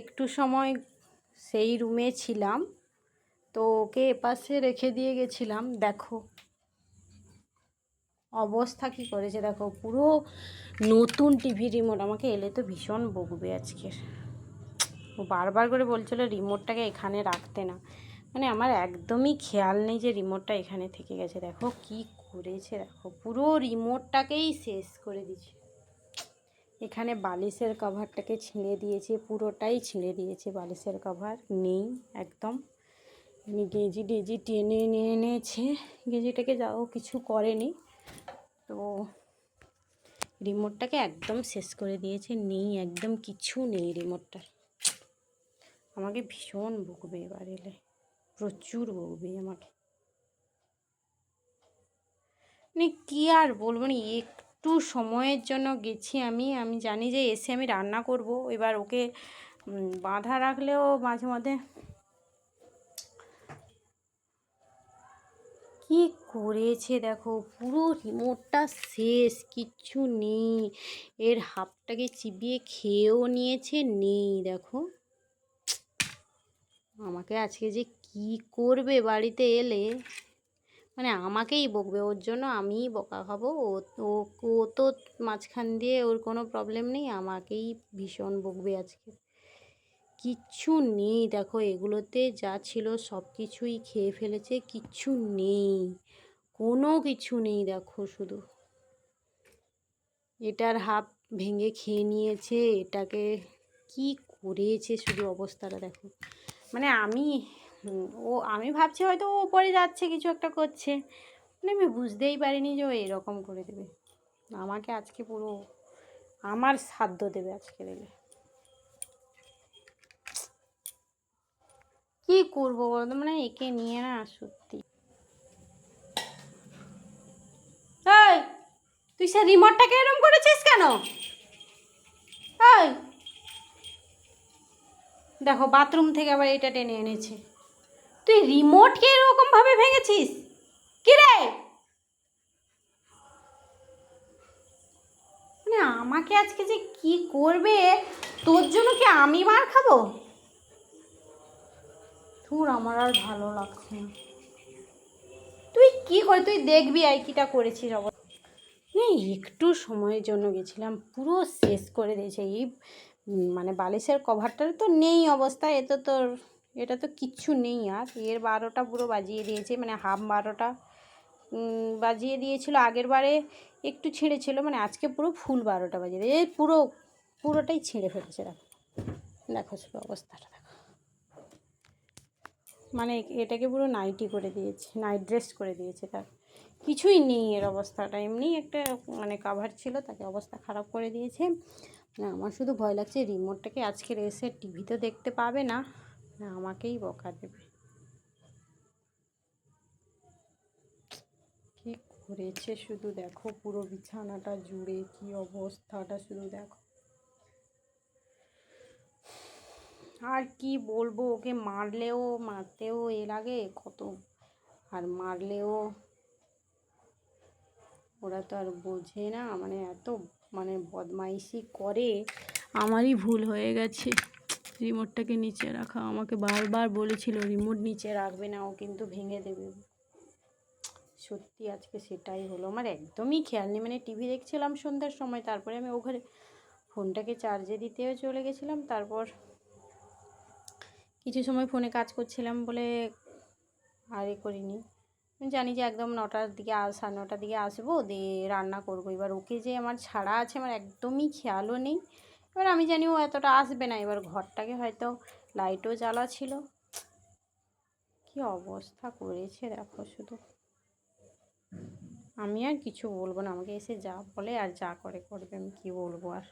একটু সময় সেই রুমে ছিলাম। তো ওকে এপাশে রেখে দিয়ে গেছিলাম। দেখো, অবস্থা কি করেছে দেখো, পুরো নতুন টিভি রিমোট আমাকে এলে তো ভীষণ বকবে আজকের ও বারবার করে বলছিল রিমোটটাকে এখানে রাখতে না। মানে আমার একদমই খেয়াল নেই যে রিমোটটা এখানে থেকে গেছে। দেখো কি করেছে দেখো, পুরো রিমোটটাকেই শেষ করে দিয়েছে এখানে বালিশের কভারটাকে ছিঁড়ে দিয়েছে, পুরোটাই ছিঁড়ে দিয়েছে বালিশের কভার নেই একদম। এমনি গেঁজি টেজি টেনে নিয়ে এনেছে। গেঁজিটাকে যাও, কিছু করেনি। তো রিমোটটাকে একদম শেষ করে দিয়েছে, নেই একদম, কিছু নেই রিমোটটা আমাকে ভীষণ বকবে এবার এলে, প্রচুর বকবে আমাকে। মানে কী আর বলব না একটু সময়ের জন্য গেছি আমি। আমি জানি যে এসে আমি রান্না করব। এবার ওকে বাঁধা রাখলেও মাঝে মধ্যে কি করেছে দেখো? পুরো রিমোটটা শেষ, কিচ্ছু নেই। এর হাফটাকে চিবিয়ে খেয়েও নিয়েছে, নেই দেখো। আমাকে আজকে যে কি করবে বাড়িতে এলে? মানে আমাকেই বকবে, ওর জন্য আমিই বকা খাব। ও ও তো মাঝখান দিয়ে ওর কোনো প্রবলেম নেই, আমাকেই ভীষণ বকবে আজকে। কিচ্ছু নেই, দেখো এগুলোতে যা ছিল সব কিছুই খেয়ে ফেলেছে, কিচ্ছু নেই, কোনো কিছু নেই, দেখো শুধু। এটার হাফ ভেঙে খেয়ে নিয়েছে, এটাকে কি করেছে শুধু অবস্থাটা দেখো। মানে আমি ও আমি ভাবছি হয়তো ও পরে যাচ্ছে, কিছু একটা করছে। মানে আমি বুঝতেই পারিনি যে ও এরকম করে দেবে। আমাকে আজকে পুরো, আমার সাধ্য দেবে আজকে দেবে কি করব বলতো? মানে একে নিয়ে না সত্যি। তুই সে রিমোটটাকে এরম করেছিস কেন? দেখো, বাথরুম থেকে আবার এটা টেনে এনেছে। তুই রিমোটকে এরকম ভাবে ভেঙেছিস? কি রে? মানে আমাকে আজকে যে কি করবে? তোর জন্য কি আমি মার খাব? তোর আমার আর ভালো লাগছে না। তুই কি করে, তুই দেখবি আর কিটা করেছিস না, একটু সময়ের জন্য গেছিলাম, পুরো শেষ করে দিয়েছে। এই মানে বালিশের কভারটার তো নেই অবস্থা এ তো তোর এটা তো কিচ্ছু নেই আর। এর বারোটা পুরো বাজিয়ে দিয়েছে মানে হাফ বারোটা বাজিয়ে দিয়েছিল। আগের বারে একটু ছিঁড়েছিল মানে আজকে পুরো ফুল বারোটা বাজিয়ে দিয়ে এই পুরো, পুরোটাই ছিঁড়ে ফেলেছে, দেখো। দেখো শুধু অবস্থাটা, দেখো। মানে এটাকে পুরো নাইটি করে দিয়েছে, নাইট ড্রেস করে দিয়েছে তার। কিছুই নেই এর অবস্থাটা। এমনি একটা মানে কাভার ছিল, তাকে অবস্থা খারাপ করে দিয়েছে। আমার শুধু ভয় লাগছে রিমোটটাকে আজকের এসে টিভি তো দেখতে পাবে না। না, আমাকেই বকা দেবে। কি করেছে শুধু দেখো, পুরো বিছানাটা জুড়ে কি অবস্থাটা শুধু দেখো। আর কি বলব, ওকে মারলেও, মারতেও এ লাগে কত। আর মারলেও ওরা তো আর বোঝে না মানে এত মানে বদমাইশি করে। আমারই ভুল হয়ে গেছে। রিমোটটাকে নিচে রাখা। আমাকে বারবার বলেছিল রিমোট নিচে রাখবে না, ও কিন্তু ভেঙে দেবে। সত্যি আজকে সেটাই হলো। আমার একদমই খেয়াল নেই। মানে টিভি দেখছিলাম সন্ধ্যার সময়, তারপরে আমি ওখানে ফোনটাকে চার্জে দিতেও চলে গেছিলাম। তারপর কিছু সময় ফোনে কাজ করছিলাম বলে আর এ করিনি। জানি যে একদম নটার দিকে আস সাড়ে নটার দিকে আসব, দিয়ে রান্না করব। এবার ওকে যে আমার ছাড়া আছে, আমার একদমই খেয়ালও নেই। এবার আমি জানি ও এতটা আসবে না। এবার ঘরটাকে হয়তো লাইটও জ্বালা ছিল। কি অবস্থা করেছে দেখো শুধু। আমি আর কিছু বলব না, আমাকে এসে যা বলে আর যা করে করবে আমি কি বলব আর।